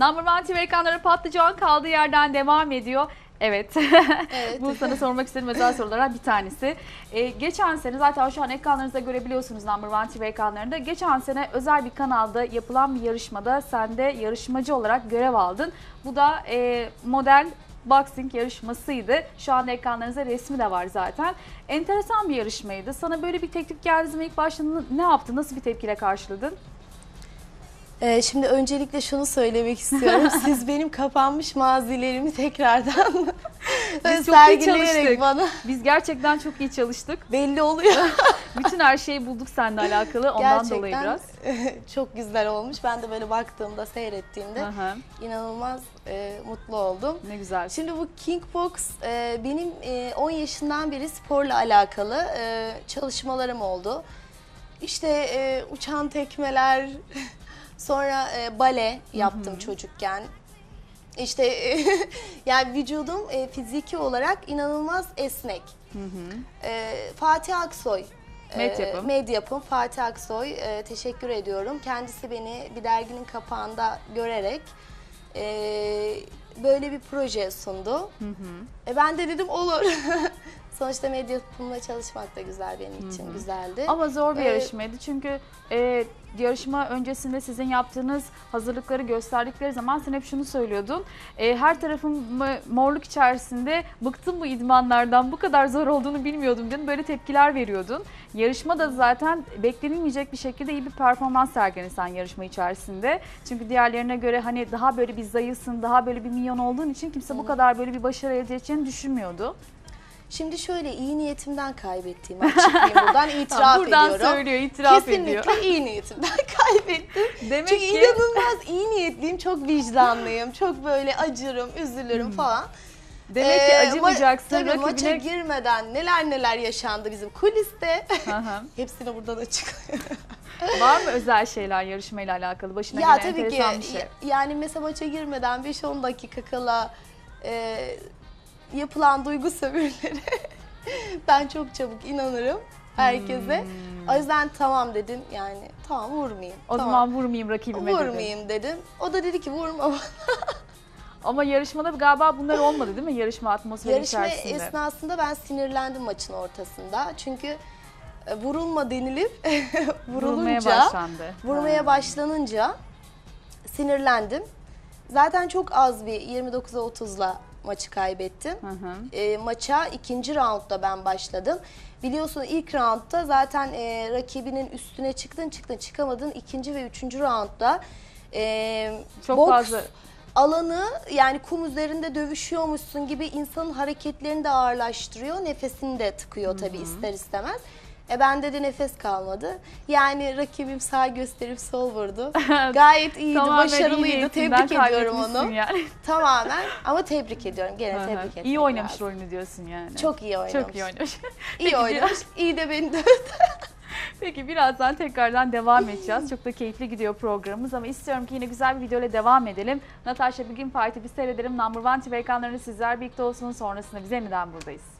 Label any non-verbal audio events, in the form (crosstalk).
Number One TV ekranları patlıcan kaldığı yerden devam ediyor. Evet. Evet. (laughs) Bu sana sormak istediğim özel sorulardan bir tanesi. Ee, geçen sene zaten şu an ekranlarınızda görebiliyorsunuz Number One TV ekranlarında. Geçen sene özel bir kanalda yapılan bir yarışmada sen de yarışmacı olarak görev aldın. Bu da e, model boxing yarışmasıydı. Şu anda ekranlarınızda resmi de var zaten. Enteresan bir yarışmaydı. Sana böyle bir teklif geldiği zaman ilk başta ne yaptın? Nasıl bir tepkiyle karşıladın? Ee, şimdi öncelikle şunu söylemek istiyorum. (laughs) Siz benim kapanmış mazilerimi tekrardan Biz (laughs) çok iyi sergileyerek çalıştık. bana Biz gerçekten çok iyi çalıştık. belli oluyor. (laughs) Bütün her şeyi bulduk seninle alakalı. Ondan Gerçekten dolayı biraz. çok güzel olmuş. Ben de böyle baktığımda, seyrettiğimde hı. inanılmaz e, mutlu oldum. Ne güzel. Şimdi bu Kingbox e, benim e, 10 yaşından beri sporla alakalı e, çalışmalarım oldu. İşte e, uçan tekmeler, sonra e, bale yaptım çocukken. İşte (laughs) yani vücudum e, fiziki olarak inanılmaz esnek. E, Fatih Aksoy. e, Medyapım. Medyapım Fatih Aksoy. e, teşekkür ediyorum. Kendisi beni bir derginin kapağında görerek e, böyle bir proje sundu. E, ben de dedim olur. (laughs) Sonuçta medyapımla çalışmak da güzel benim için güzeldi. Ama zor bir Ee, yarışmaydı çünkü e, yarışma öncesinde sizin yaptığınız hazırlıkları gösterdikleri zaman sen hep şunu söylüyordun. E, her tarafım morluk içerisinde bıktım bu idmanlardan bu kadar zor olduğunu bilmiyordum diyordun. Böyle tepkiler veriyordun. Yarışmada zaten beklenilmeyecek bir şekilde iyi bir performans sergiledin sen yarışma içerisinde. Çünkü diğerlerine göre hani daha böyle bir zayıfsın, daha böyle bir milyon olduğun için kimse bu kadar böyle bir başarı elde edeceğini düşünmüyordu. Şimdi şöyle iyi niyetimden kaybettiğimi açıklayayım (laughs) buradan itiraf Buradan ediyorum. söylüyor, itiraf Kesinlikle ediyor. iyi niyetimden (laughs) kaybettim. Demek Çünkü ki inanılmaz iyi niyetliyim, çok vicdanlıyım, (laughs) çok böyle acırım, üzülürüm falan. demek ki Ee, ma- acımayacaksın maça rakibine. girmeden neler neler yaşandı bizim kuliste. Hepsini buradan açıklıyorum. Var mı özel şeyler yarışmayla alakalı başına ya gelen tabii ki enteresan bir şey? yani mesela maça girmeden 5-10 dakika kala e, yapılan duygu sömürüleri (laughs) ben çok çabuk inanırım herkese. O yüzden tamam dedim yani tamam vurmayayım. Hmm. O tamam. zaman vurmayayım rakibime dedi. vurmayayım dedim. O da dedi ki vurma. (laughs) Ama yarışmada galiba bunlar olmadı değil mi? Yarışma atmosferi Yarışma içerisinde. esnasında ben sinirlendim maçın ortasında. Çünkü e, vurulma denilip (laughs) vurulunca başlandı. vurmaya Ha. başlanınca sinirlendim. Zaten çok az bir 29'a 30'la maçı kaybettim. Hı hı. E, maça ikinci roundda ben başladım. Biliyorsun ilk roundda zaten e, rakibinin üstüne çıktın çıktın çıkamadın. İkinci ve üçüncü roundda e, Çok boks fazla alanı yani kum üzerinde dövüşüyormuşsun gibi insanın hareketlerini de ağırlaştırıyor. Nefesini de tıkıyor tabii ister istemez. E bende de nefes kalmadı. Yani rakibim sağ gösterip sol vurdu. (laughs) Gayet iyiydi, tamamen iyi başarılıydı. niyetinden Tebrik ediyorum kaybetmişsin onu. Yani. (laughs) Tamamen ama tebrik ediyorum. Gene tebrik etmek iyi oynamış lazım. rolünü diyorsun yani. Çok iyi oynamış. Çok iyi oynamış. İyi (laughs) oynamış. İyi de beni dövdü. Peki birazdan tekrardan devam edeceğiz. Çok da keyifli gidiyor programımız ama istiyorum ki yine güzel bir videoyla devam edelim. Natasha Bugün Parti bir seyredelim. Number One TV ekranlarında sizler birlikte olsun. Sonrasında biz yeniden buradayız.